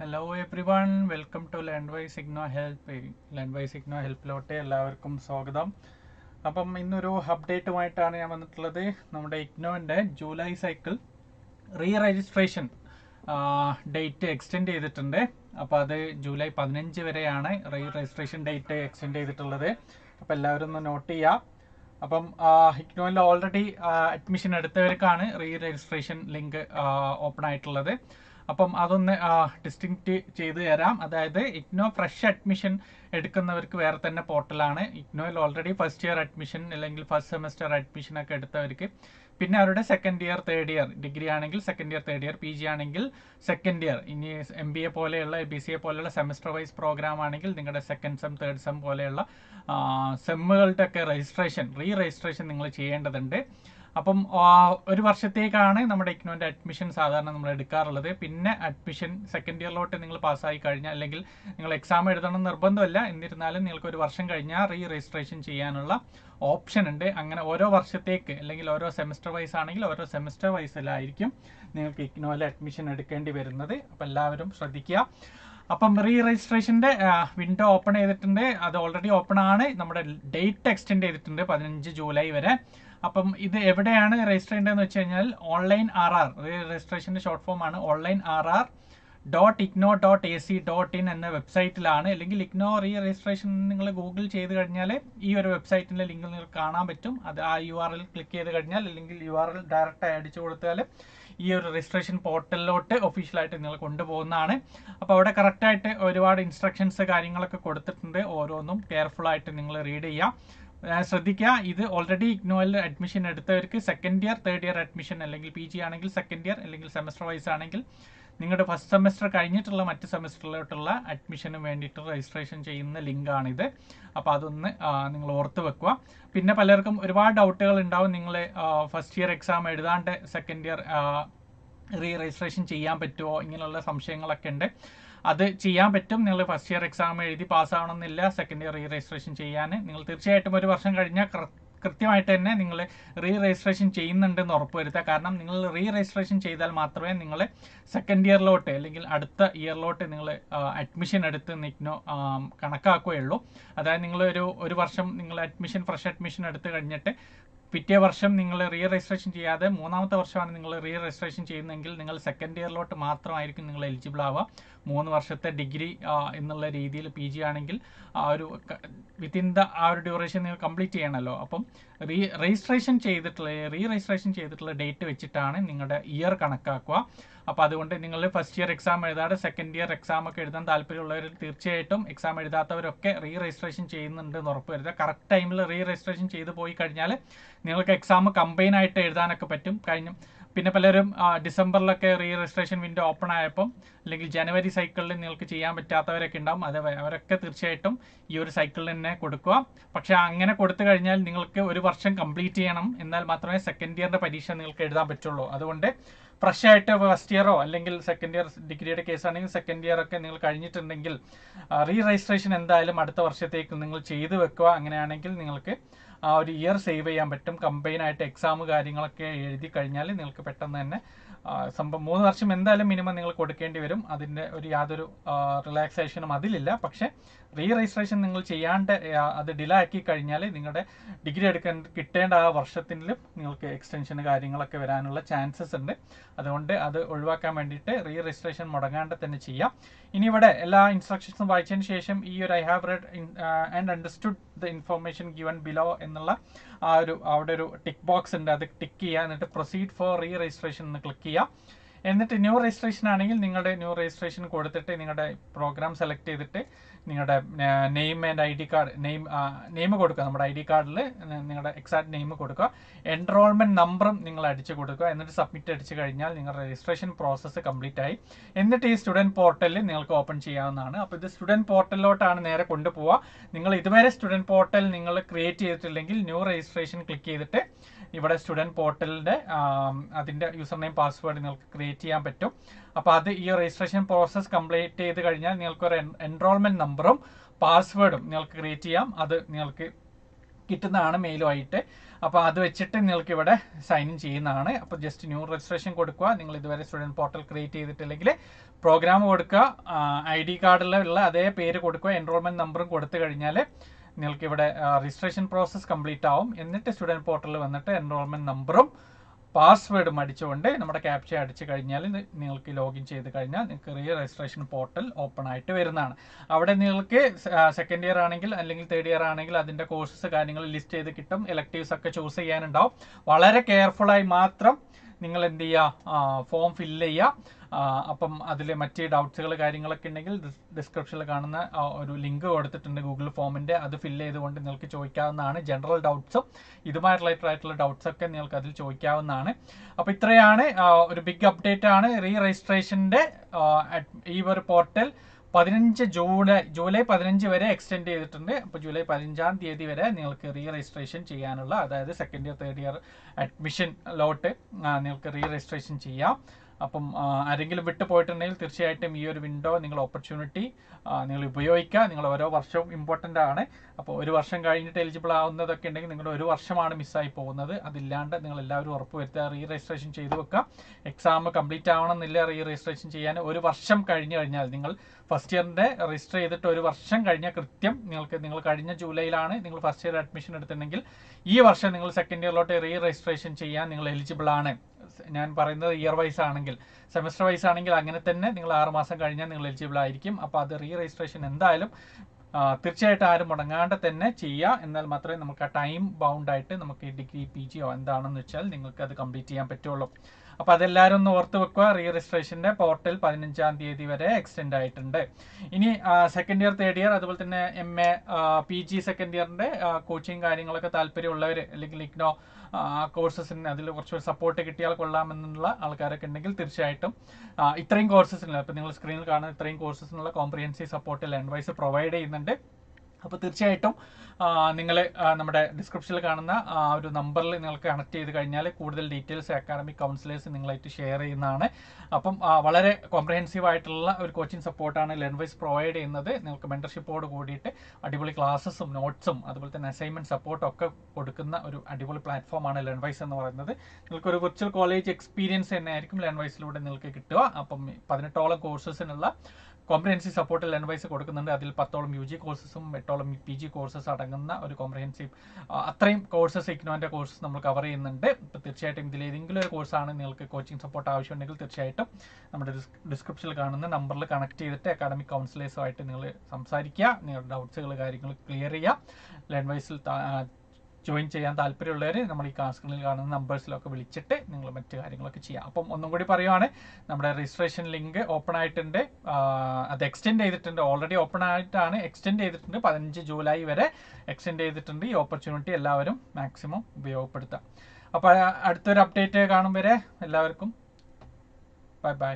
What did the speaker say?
Hello everyone welcome to Land Wise IGNOU help Land Wise IGNOU ഹെൽപ്പിലോട്ട് എല്ലാവർക്കും സ്വാഗതം. അപ്പം ഇന്നൊരു അപ്ഡേറ്റുമായിട്ടാണ് ഞാൻ വന്നിട്ടുള്ളത്. നമ്മുടെ ഇഗ്നോന്റെ July cycle re registration date extend ചെയ്തിട്ടുണ്ട്. അപ്പോൾ അത് ജൂലൈ പതിനഞ്ച് വരെയാണ് റീ രജിസ്ട്രേഷൻ ഡേറ്റ് എക്സ്റ്റെൻഡ് ചെയ്തിട്ടുള്ളത്. അപ്പോൾ എല്ലാവരും ഒന്ന് നോട്ട് ചെയ്യുക അപ്പം ഇഗ്നോയിൽ ഓൾറെഡി അഡ്മിഷൻ എടുത്തവർക്കാണ് റീ രജിസ്ട്രേഷൻ ലിങ്ക് ഓപ്പൺ ആയിട്ടുള്ളത്. അപ്പം അതൊന്ന് ഡിസ്റ്റിങ്ക്റ്റ് ചെയ്ത് തരാം. അതായത് ഇഗ്നോ ഫ്രഷ് അഡ്മിഷൻ എടുക്കുന്നവർക്ക് വേറെ തന്നെ പോർട്ടലാണ് ഇഗ്നോയിൽ ഓൾറെഡി ഫസ്റ്റ് ഇയർ അഡ്മിഷൻ അല്ലെങ്കിൽ ഫസ്റ്റ് സെമസ്റ്റർ അഡ്മിഷൻ ഒക്കെ എടുത്തവർക്ക്. പിന്നെ അവരുടെ second year third year degree ആണെങ്കിൽ second year third year P G ആണെങ്കിൽ സെക്കൻഡ് ഇയർ ഇനി എം ബി എ പോലെയുള്ള ബി സി എ പോലെയുള്ള സെമസ്റ്റർ വൈസ് പ്രോഗ്രാം ആണെങ്കിൽ നിങ്ങളുടെ സെക്കൻഡ് സെം തേർഡ് സെം പോലെയുള്ള സെമ്മുകളുടെ ഒക്കെ രജിസ്ട്രേഷൻ റീ രജിസ്ട്രേഷൻ നിങ്ങൾ ചെയ്യേണ്ടതുണ്ട്. അപ്പം ഒരു വർഷത്തേക്കാണ് നമ്മുടെ ഇഗ്നോന്റെ അഡ്മിഷൻ സാധാരണ നമ്മൾ എടുക്കാറുള്ളത്. പിന്നെ അഡ്മിഷൻ സെക്കൻഡ് ഇയറിലോട്ട് നിങ്ങൾ പാസ്സായി കഴിഞ്ഞാൽ അല്ലെങ്കിൽ നിങ്ങൾ എക്സാം എഴുതണം നിർബന്ധമല്ല. എന്നിരുന്നാലും നിങ്ങൾക്ക് ഒരു വർഷം കഴിഞ്ഞാൽ റീ രജിസ്ട്രേഷൻ ചെയ്യാനുള്ള ഓപ്ഷൻ ഉണ്ട്. അങ്ങനെ ഓരോ വർഷത്തേക്ക് അല്ലെങ്കിൽ ഓരോ സെമസ്റ്റർ വൈസ് ആണെങ്കിൽ ഓരോ സെമസ്റ്റർ വൈസിലായിരിക്കും നിങ്ങൾക്ക് ഇഗ്നോയിൽ അഡ്മിഷൻ എടുക്കേണ്ടി വരുന്നത്. അപ്പം എല്ലാവരും ശ്രദ്ധിക്കുക. അപ്പം റീ രജിസ്ട്രേഷന്റെ വിൻഡോ ഓപ്പൺ ചെയ്തിട്ടുണ്ട്. അത് ഓൾറെഡി ഓപ്പൺ ആണ്. നമ്മുടെ ഡേറ്റ് എക്സ്റ്റെൻഡ് ചെയ്തിട്ടുണ്ട് പതിനഞ്ച് ജൂലൈ വരെ. അപ്പം ഇത് എവിടെയാണ് രജിസ്റ്റർ ചെയ്യേണ്ടതെന്ന് വെച്ച് കഴിഞ്ഞാൽ ഓൺലൈൻ ആർ ആർ രജിസ്ട്രേഷന്റെ ഷോർട്ട് ഫോം ആണ്. Online R R dot IGNOU dot A C dot in എന്ന വെബ്സൈറ്റിലാണ് അല്ലെങ്കിൽ ഇഗ്നോ റീ രജിസ്ട്രേഷൻ നിങ്ങൾ ഗൂഗിൾ ചെയ്ത് കഴിഞ്ഞാൽ ഈ ഒരു വെബ്സൈറ്റിന്റെ ലിങ്ക് നിങ്ങൾക്ക് കാണാൻ പറ്റും. അത് ആ യു ആർ എൽ ക്ലിക്ക് ചെയ്ത് കഴിഞ്ഞാൽ അല്ലെങ്കിൽ യു ആർ എൽ ഡയറക്റ്റ് അടിച്ചു കൊടുത്താൽ ഈ ഒരു രജിസ്ട്രേഷൻ പോർട്ടലിലോട്ട് ഒഫീഷ്യലായിട്ട് നിങ്ങൾ കൊണ്ടുപോകുന്നതാണ്. അപ്പോൾ അവിടെ കറക്റ്റായിട്ട് ഒരുപാട് ഇൻസ്ട്രക്ഷൻസ് കാര്യങ്ങളൊക്കെ കൊടുത്തിട്ടുണ്ട്. ഓരോന്നും കെയർഫുൾ ആയിട്ട് നിങ്ങൾ റീഡ് ചെയ്യാം. ശ്രദ്ധിക്കുക. ഇത് ഓൾറെഡി ഇഗ്നോയിൽ admission എടുത്തവർക്ക് second year third year admission അല്ലെങ്കിൽ പി ജി ആണെങ്കിൽ സെക്കൻഡ് ഇയർ അല്ലെങ്കിൽ സെമസ്റ്റർ വൈസ് ആണെങ്കിൽ നിങ്ങളുടെ ഫസ്റ്റ് സെമസ്റ്റർ കഴിഞ്ഞിട്ടുള്ള മറ്റ് സെമസ്റ്ററിലോട്ടുള്ള അഡ്മിഷന് വേണ്ടിയിട്ട് രജിസ്ട്രേഷൻ ചെയ്യുന്ന ലിങ്കാണിത് അപ്പോൾ അതൊന്ന് നിങ്ങൾ ഓർത്ത് വെക്കുക. പിന്നെ പലർക്കും ഒരുപാട് ഡൗട്ടുകൾ ഉണ്ടാവും നിങ്ങൾ ഫസ്റ്റ് ഇയർ എക്സാം എഴുതാണ്ട് സെക്കൻഡ് ഇയർ റീ രജിസ്ട്രേഷൻ ചെയ്യാൻ പറ്റുമോ ഇങ്ങനെയുള്ള സംശയങ്ങളൊക്കെ ഉണ്ട്. അത് ചെയ്യാൻ പറ്റും. നിങ്ങൾ ഫസ്റ്റ് ഇയർ എക്സാം എഴുതി പാസ്സാവണമെന്നില്ല. സെക്കൻഡ് ഇയർ റീ രജിസ്ട്രേഷൻ ചെയ്യാൻ. നിങ്ങൾ തീർച്ചയായിട്ടും ഒരു വർഷം കഴിഞ്ഞാൽ കൃത്യമായിട്ട് തന്നെ നിങ്ങൾ റീ രജിസ്ട്രേഷൻ ചെയ്യുന്നുണ്ടെന്ന് ഉറപ്പുവരുത്തുക. കാരണം നിങ്ങൾ റീ രജിസ്ട്രേഷൻ ചെയ്താൽ മാത്രമേ നിങ്ങൾ സെക്കൻഡ് ഇയറിലോട്ട് അല്ലെങ്കിൽ അടുത്ത ഇയറിലോട്ട് നിങ്ങൾ അഡ്മിഷൻ എടുത്ത് നിൽക്കണോ കണക്കാക്കുകയുള്ളൂ. അതായത് നിങ്ങൾ ഒരു ഒരു വർഷം നിങ്ങൾ അഡ്മിഷൻ ഫ്രഷ് അഡ്മിഷൻ എടുത്ത് കഴിഞ്ഞിട്ട് പിറ്റേ വർഷം നിങ്ങൾ റീ രജിസ്ട്രേഷൻ ചെയ്യാതെ മൂന്നാമത്തെ വർഷമാണ് നിങ്ങൾ റീ രജിസ്ട്രേഷൻ ചെയ്യുന്നതെങ്കിൽ നിങ്ങൾ സെക്കൻഡ് ഇയറിലോട്ട് മാത്രമായിരിക്കും നിങ്ങൾ എലിജിബിൾ ആവുക. മൂന്ന് വർഷത്തെ ഡിഗ്രി എന്നുള്ള രീതിയിൽ പി ജി ആണെങ്കിൽ ആ ഒരു വിത്തിൻ ദ ആ ഒരു ഡ്യൂറേഷൻ നിങ്ങൾ കംപ്ലീറ്റ് ചെയ്യണമല്ലോ അപ്പം റീ രജിസ്ട്രേഷൻ ചെയ്തിട്ടുള്ള റീ രജിസ്ട്രേഷൻ ചെയ്തിട്ടുള്ള ഡേറ്റ് വെച്ചിട്ടാണ് നിങ്ങളുടെ ഇയർ കണക്കാക്കുക. അപ്പോൾ അതുകൊണ്ട് നിങ്ങൾ ഫസ്റ്റ് ഇയർ എക്സാം എഴുതാതെ സെക്കൻഡ് ഇയർ എക്സാം ഒക്കെ എഴുതാൻ താല്പര്യമുള്ളവർ തീർച്ചയായിട്ടും എക്സാം എഴുതാത്തവരൊക്കെ റീ രജിസ്ട്രേഷൻ ചെയ്യുന്നുണ്ട് എന്ന് ഉറപ്പ് വരുത്തുക. കറക്റ്റ് ടൈമിൽ റീ രജിസ്ട്രേഷൻ ചെയ്ത് പോയി കഴിഞ്ഞാൽ നിങ്ങൾക്ക് എക്സാം കമ്പൈൻ ആയിട്ട് എഴുതാനൊക്കെ പറ്റും. കഴിഞ്ഞ പിന്നെ പലരും ഡിസംബറിലൊക്കെ റീ രജിസ്ട്രേഷൻ വിൻഡോ ഓപ്പൺ ആയപ്പം അല്ലെങ്കിൽ ജനുവരി സൈക്കിളിൽ നിങ്ങൾക്ക് ചെയ്യാൻ പറ്റാത്തവരൊക്കെ ഉണ്ടാവും. അത് അവരൊക്കെ തീർച്ചയായിട്ടും ഈ ഒരു സൈക്കിളിൽ തന്നെ കൊടുക്കുക. പക്ഷെ അങ്ങനെ കൊടുത്തു കഴിഞ്ഞാൽ നിങ്ങൾക്ക് ഒരു വർഷം കംപ്ലീറ്റ് ചെയ്യണം. എന്നാൽ മാത്രമേ സെക്കൻഡ് ഇയറിന്റെ പരീക്ഷ നിങ്ങൾക്ക് എഴുതാൻ പറ്റുള്ളൂ. അതുകൊണ്ട് ഫ്രഷ് ആയിട്ട് ഫസ്റ്റ് ഇയറോ അല്ലെങ്കിൽ സെക്കൻഡ് ഇയർ ഡിഗ്രിയുടെ കേസ് ആണെങ്കിൽ സെക്കൻഡ് ഇയർ ഒക്കെ നിങ്ങൾ കഴിഞ്ഞിട്ടുണ്ടെങ്കിൽ റീ രജിസ്ട്രേഷൻ എന്തായാലും അടുത്ത വർഷത്തേക്ക് നിങ്ങൾ ചെയ്തു വെക്കുക. അങ്ങനെയാണെങ്കിൽ നിങ്ങൾക്ക് ആ ഒരു ഇയർ സേവ് ചെയ്യാൻ പറ്റും. കമ്പൈൻ ആയിട്ട് എക്സാം കാര്യങ്ങളൊക്കെ എഴുതി കഴിഞ്ഞാൽ നിങ്ങൾക്ക് പെട്ടെന്ന് തന്നെ സംഭവം മൂന്ന് വർഷം എന്തായാലും മിനിമം നിങ്ങൾ കൊടുക്കേണ്ടി വരും. അതിന്റെ ഒരു യാതൊരു റിലാക്സേഷനും അതിലില്ല. പക്ഷേ റീ രജിസ്ട്രേഷൻ നിങ്ങൾ ചെയ്യാണ്ട് അത് ഡിലേ ആക്കി കഴിഞ്ഞാൽ നിങ്ങളുടെ ഡിഗ്രി എടുക്കാൻ കിട്ടേണ്ട ആ വർഷത്തിലും നിങ്ങൾക്ക് എക്സ്റ്റൻഷൻ കാര്യങ്ങളൊക്കെ വരാനുള്ള ചാൻസസ് ഉണ്ട്. അതുകൊണ്ട് അത് ഒഴിവാക്കാൻ വേണ്ടിയിട്ട് റീ രജിസ്ട്രേഷൻ മുടങ്ങാണ്ട് തന്നെ ചെയ്യാം. ഇനി ഇവിടെ എല്ലാ ഇൻസ്ട്രക്ഷൻസും വായിച്ചതിന് ശേഷം ഈ ഒരു I have read and understood the information given below എന്നുള്ള ആ ഒരു അവിടെ ഒരു ടിക്ക് ബോക്സ് ഉണ്ട്. അത് ടിക്ക് ചെയ്യുക എന്നിട്ട് പ്രൊസീഡ് ഫോർ റീ രജിസ്ട്രേഷൻ എന്ന് ക്ലിക്ക് ചെയ്യുക എന്നിട്ട് ന്യൂ രജിസ്ട്രേഷൻ ആണെങ്കിൽ നിങ്ങളുടെ ന്യൂ രജിസ്ട്രേഷൻ കൊടുത്തിട്ട് നിങ്ങളുടെ പ്രോഗ്രാം സെലക്ട് ചെയ്തിട്ട് നിങ്ങളുടെ name and I D card name name കൊടുക്കുക. നമ്മുടെ ഐ ഡി കാർഡിൽ നിങ്ങളുടെ എക്സാക്ട് നെയിം കൊടുക്കുക. എൻറോൾമെന്റ് നമ്പറും നിങ്ങൾ അടിച്ചു കൊടുക്കുക. എന്നിട്ട് സബ്മിറ്റ് അടിച്ചു കഴിഞ്ഞാൽ നിങ്ങളുടെ രജിസ്ട്രേഷൻ പ്രോസസ്സ് കംപ്ലീറ്റ് ആയി. എന്നിട്ട് ഈ സ്റ്റുഡന്റ് പോർട്ടലിൽ നിങ്ങൾക്ക് ഓപ്പൺ ചെയ്യാവുന്നതാണ്. അപ്പോൾ ഇത് സ്റ്റുഡന്റ് പോർട്ടലിലോട്ടാണ് നേരെ കൊണ്ടുപോവുക. നിങ്ങൾ ഇതുവരെ സ്റ്റുഡന്റ് പോർട്ടൽ നിങ്ങൾ ക്രിയേറ്റ് ചെയ്തിട്ടില്ലെങ്കിൽ ന്യൂ രജിസ്ട്രേഷൻ ക്ലിക്ക് ചെയ്തിട്ട് ഇവിടെ സ്റ്റുഡന്റ് പോർട്ടലിന്റെ അതിന്റെ യൂസർ നെയിം പാസ്വേഡ് നിങ്ങൾക്ക് ക്രിയേറ്റ് ചെയ്യാൻ പറ്റും. അപ്പോൾ അത് ഈ രജിസ്ട്രേഷൻ പ്രോസസ്സ് കംപ്ലീറ്റ് ചെയ്ത് കഴിഞ്ഞാൽ നിങ്ങൾക്ക് ഒരു എൻറോൾമെന്റ് നമ്പറും പാസ്വേഡും നിങ്ങൾക്ക് ക്രിയേറ്റ് ചെയ്യാം. അത് നിങ്ങൾക്ക് കിട്ടുന്നതാണ് മെയിലുമായിട്ട് അപ്പോൾ അത് വെച്ചിട്ട് നിങ്ങൾക്ക് ഇവിടെ സൈൻ ഇൻ ചെയ്യുന്നതാണ്. അപ്പോൾ ജസ്റ്റ് ന്യൂ രജിസ്ട്രേഷൻ കൊടുക്കുക. നിങ്ങൾ ഇതുവരെ സ്റ്റുഡന്റ് പോർട്ടൽ ക്രിയേറ്റ് ചെയ്തിട്ടില്ലെങ്കിൽ പ്രോഗ്രാം കൊടുക്കുക. ഐ ഡി കാർഡിലുള്ള അതേ പേര് കൊടുക്കുക. എൻറോൾമെന്റ് നമ്പറും കൊടുത്തു കഴിഞ്ഞാൽ നിങ്ങൾക്ക് ഇവിടെ രജിസ്ട്രേഷൻ പ്രോസസ്സ് കംപ്ലീറ്റ് ആവും. എന്നിട്ട് സ്റ്റുഡന്റ് പോർട്ടലിൽ വന്നിട്ട് എൻറോൾമെന്റ് നമ്പറും പാസ്വേഡും അടിച്ചുകൊണ്ട് നമ്മുടെ ക്യാപ്ച അടിച്ചു കഴിഞ്ഞാൽ നിങ്ങൾക്ക് ലോഗിൻ ചെയ്ത് കഴിഞ്ഞാൽ നിങ്ങൾക്ക് റീ രജിസ്ട്രേഷൻ പോർട്ടൽ ഓപ്പൺ ആയിട്ട് വരുന്നതാണ്. അവിടെ നിങ്ങൾക്ക് സെക്കൻഡ് ഇയർ ആണെങ്കിൽ അല്ലെങ്കിൽ തേർഡ് ഇയർ ആണെങ്കിൽ അതിന്റെ കോഴ്സസ് കാര്യങ്ങൾ ലിസ്റ്റ് ചെയ്ത് കിട്ടും. ഇലക്ടീവ്സ് ഒക്കെ ചൂസ് ചെയ്യാനുണ്ടാവും. വളരെ കെയർഫുള്ളായി മാത്രം നിങ്ങൾ എന്ത് ചെയ്യുക ഫോം ഫില്ല് ചെയ്യുക അപ്പം അതിൽ മറ്റ് ഡൗട്ട്സുകൾ കാര്യങ്ങളൊക്കെ ഉണ്ടെങ്കിൽ ഡിസ്ക്രിപ്ഷനിൽ കാണുന്ന ഒരു ലിങ്ക് കൊടുത്തിട്ടുണ്ട് ഗൂഗിൾ ഫോമിന്റെ അത് ഫില്ല് ചെയ്തുകൊണ്ട് നിങ്ങൾക്ക് ചോദിക്കാവുന്നതാണ് ജനറൽ ഡൗട്ട്സും ഇതുമായി റിലേറ്റഡ് ആയിട്ടുള്ള ഡൗട്ട്സൊക്കെ നിങ്ങൾക്ക് അതിൽ ചോദിക്കാവുന്നതാണ്. അപ്പോൾ ഇത്രയാണ് ഒരു ബിഗ് അപ്ഡേറ്റ് ആണ്. റീ രജിസ്ട്രേഷന്റെ ഈ ഒരു പോർട്ടൽ പതിനഞ്ച് ജൂലൈ ജൂലൈ പതിനഞ്ച് വരെ എക്സ്റ്റെൻഡ് ചെയ്തിട്ടുണ്ട്. അപ്പോൾ ജൂലൈ പതിനഞ്ചാം തീയതി വരെ നിങ്ങൾക്ക് റീ രജിസ്ട്രേഷൻ ചെയ്യാനുള്ള അതായത് second year third year admission ലോട്ട് നിങ്ങൾക്ക് റീ രജിസ്ട്രേഷൻ ചെയ്യാം. അപ്പം ആരെങ്കിലും വിട്ടു പോയിട്ടുണ്ടെങ്കിൽ തീർച്ചയായിട്ടും ഈ ഒരു വിൻഡോ നിങ്ങൾ ഓപ്പർച്യൂണിറ്റി നിങ്ങൾ ഉപയോഗിക്കുക. നിങ്ങൾ ഓരോ വർഷവും ഇമ്പോർട്ടന്റ് ആണ്. അപ്പോൾ ഒരു വർഷം കഴിഞ്ഞിട്ട് എലിജിബിൾ ആവുന്നതൊക്കെ ഉണ്ടെങ്കിൽ നിങ്ങളുടെ ഒരു വർഷമാണ് മിസ്സായി പോകുന്നത്. അതില്ലാണ്ട് നിങ്ങൾ എല്ലാവരും ഉറപ്പ് വരുത്തുക റീ രജിസ്ട്രേഷൻ ചെയ്തു വെക്കുക. എക്സാം കംപ്ലീറ്റ് ആവണമെന്നില്ല റീ രജിസ്ട്രേഷൻ ചെയ്യാൻ. ഒരു വർഷം കഴിഞ്ഞു കഴിഞ്ഞാൽ നിങ്ങൾ ഫസ്റ്റ് ഇയറിന്റെ രജിസ്റ്റർ ചെയ്തിട്ട് ഒരു വർഷം കഴിഞ്ഞാൽ കൃത്യം നിങ്ങൾക്ക് നിങ്ങൾ കഴിഞ്ഞ ജൂലൈയിലാണ് നിങ്ങൾ ഫസ്റ്റ് ഇയർ അഡ്മിഷൻ എടുത്തിട്ടുണ്ടെങ്കിൽ ഈ വർഷം നിങ്ങൾ സെക്കൻഡ് ഇയറിലോട്ട് റീ രജിസ്ട്രേഷൻ ചെയ്യാൻ നിങ്ങൾ എലിജിബിൾ ആണ്. ഞാൻ പറയുന്നത് ഇയർ വൈസ് ആണെങ്കിൽ. സെമസ്റ്റർ വൈസ് ആണെങ്കിൽ അങ്ങനെ തന്നെ നിങ്ങൾ ആറ് മാസം കഴിഞ്ഞാൽ നിങ്ങൾ എലിജിബിൾ ആയിരിക്കും. അപ്പോൾ അത് റീ രജിസ്ട്രേഷൻ എന്തായാലും തീർച്ചയായിട്ടും ആരും മുടങ്ങാണ്ട് തന്നെ ചെയ്യുക എന്നാൽ മാത്രമേ നമുക്ക് ആ ടൈം ബൗണ്ട് ആയിട്ട് നമുക്ക് ഡിഗ്രി പി ജിയോ എന്താണെന്ന് വെച്ചാൽ നിങ്ങൾക്ക് അത് കംപ്ലീറ്റ് ചെയ്യാൻ പറ്റുള്ളൂ. അപ്പോൾ അതെല്ലാവരും ഒന്ന് ഓർത്ത് വെക്കുക. റീ രജിസ്ട്രേഷന്റെ പോർട്ടൽ പതിനഞ്ചാം തീയതി വരെ എക്സ്റ്റെൻഡ് ആയിട്ടുണ്ട്. ഇനി സെക്കൻഡ് ഇയർ തേർഡ് ഇയർ അതുപോലെ തന്നെ M A P G second ഇയറിന്റെ coaching കാര്യങ്ങളൊക്കെ താല്പര്യമുള്ളവർ അല്ലെങ്കിൽ ഇഗ്നോ കോഴ്സസിന് അതിൽ കുറച്ച് സപ്പോർട്ട് കിട്ടിയാൽ കൊള്ളാമെന്നുള്ള ആൾക്കാരൊക്കെ ഉണ്ടെങ്കിൽ തീർച്ചയായിട്ടും ഇത്രയും കോഴ്സസിനുള്ള ഇപ്പം നിങ്ങൾ സ്ക്രീനിൽ കാണുന്ന ഇത്രയും കോഴ്സസിനുള്ള comprehensive support Land Wise provide ചെയ്യുന്നുണ്ട്. അപ്പോൾ തീർച്ചയായിട്ടും നിങ്ങൾ നമ്മുടെ ഡിസ്ക്രിപ്ഷനിൽ കാണുന്ന ആ ഒരു നമ്പറിൽ നിങ്ങൾക്ക് കണക്ട് ചെയ്ത് കഴിഞ്ഞാൽ കൂടുതൽ ഡീറ്റെയിൽസ് അക്കാഡമിക് കൗൺസിലേഴ്സ് നിങ്ങളായിട്ട് ഷെയർ ചെയ്യുന്നതാണ്. അപ്പം വളരെ കോംപ്രഹെൻസീവ് ആയിട്ടുള്ള ഒരു കോച്ചിങ് സപ്പോർട്ടാണ് ലെൻവൈസ് പ്രൊവൈഡ് ചെയ്യുന്നത്. നിങ്ങൾക്ക് മെന്റർഷിപ്പോട് കൂടിയിട്ട് അടിപൊളി ക്ലാസ്സസും നോട്ട്സും അതുപോലെ തന്നെ അസൈൻമെന്റ് സപ്പോർട്ടും ഒക്കെ കൊടുക്കുന്ന ഒരു അടിപൊളി പ്ലാറ്റ്ഫോമാണ് ലെൻവൈസ് എന്ന് പറയുന്നത്. നിങ്ങൾക്ക് ഒരു വിർച്വൽ കോളേജ് എക്സ്പീരിയൻസ് തന്നെ ആയിരിക്കും ലെൻവൈസിലൂടെ നിങ്ങൾക്ക് കിട്ടുക. അപ്പം പതിനെട്ടോളം കോഴ്സസിനുള്ള കോംപ്രഹെൻസീവ് സപ്പോർട്ട് ലെൻവൈസ് കൊടുക്കുന്നുണ്ട്. അതിൽ പത്തോളം യു ജി കോഴ്സസും എട്ടോളം പി ജി കോഴ്സസ് അടങ്ങുന്ന ഒരു കോംപ്രിഹെൻസീവ് അത്രയും കോഴ്സസ് ഇഗ്നോന്റെ കോഴ്സസ് നമ്മൾ കവർ ചെയ്യുന്നുണ്ട്. ഇപ്പോൾ തീർച്ചയായിട്ടും ഇതിൽ ഏതെങ്കിലും ഒരു കോഴ്സാണ് നിങ്ങൾക്ക് കോച്ചിങ് സപ്പോർട്ട് ആവശ്യമുണ്ടെങ്കിൽ തീർച്ചയായിട്ടും നമ്മുടെ ഡിസ്ക്രിപ്ഷനിൽ കാണുന്ന നമ്പറിൽ കണക്ട് ചെയ്തിട്ട് അക്കാഡമിക് കൗൺസിലേഴ്സുമായിട്ട് നിങ്ങൾ സംസാരിക്കുക. നിങ്ങളുടെ ഡൗട്ട്സുകൾ കാര്യങ്ങൾ ക്ലിയർ ചെയ്യുക. ലെൻവൈസിൽ ജോയിൻ ചെയ്യാൻ താല്പര്യമുള്ളവർ നമ്മൾ ഈ കാസ്ക്രീനിൽ കാണുന്ന നമ്പേഴ്സിലൊക്കെ വിളിച്ചിട്ട് നിങ്ങൾ മറ്റ് കാര്യങ്ങളൊക്കെ ചെയ്യാം. അപ്പം ഒന്നും കൂടി പറയുവാണ് നമ്മുടെ രജിസ്ട്രേഷൻ ലിങ്ക് ഓപ്പൺ ആയിട്ടുണ്ട്. അത് എക്സ്റ്റെൻഡ് ചെയ്തിട്ടുണ്ട്. ഓൾറെഡി ഓപ്പൺ ആയിട്ടാണ് എക്സ്റ്റെൻഡ് ചെയ്തിട്ടുണ്ട്. പതിനഞ്ച് ജൂലൈ വരെ എക്സ്റ്റെൻഡ് ചെയ്തിട്ടുണ്ട്. ഈ ഓപ്പർച്യൂണിറ്റി എല്ലാവരും മാക്സിമം ഉപയോഗപ്പെടുത്താം. അപ്പോൾ അടുത്തൊരു അപ്ഡേറ്റ് കാണും വരെ. എല്ലാവർക്കും. Bye bye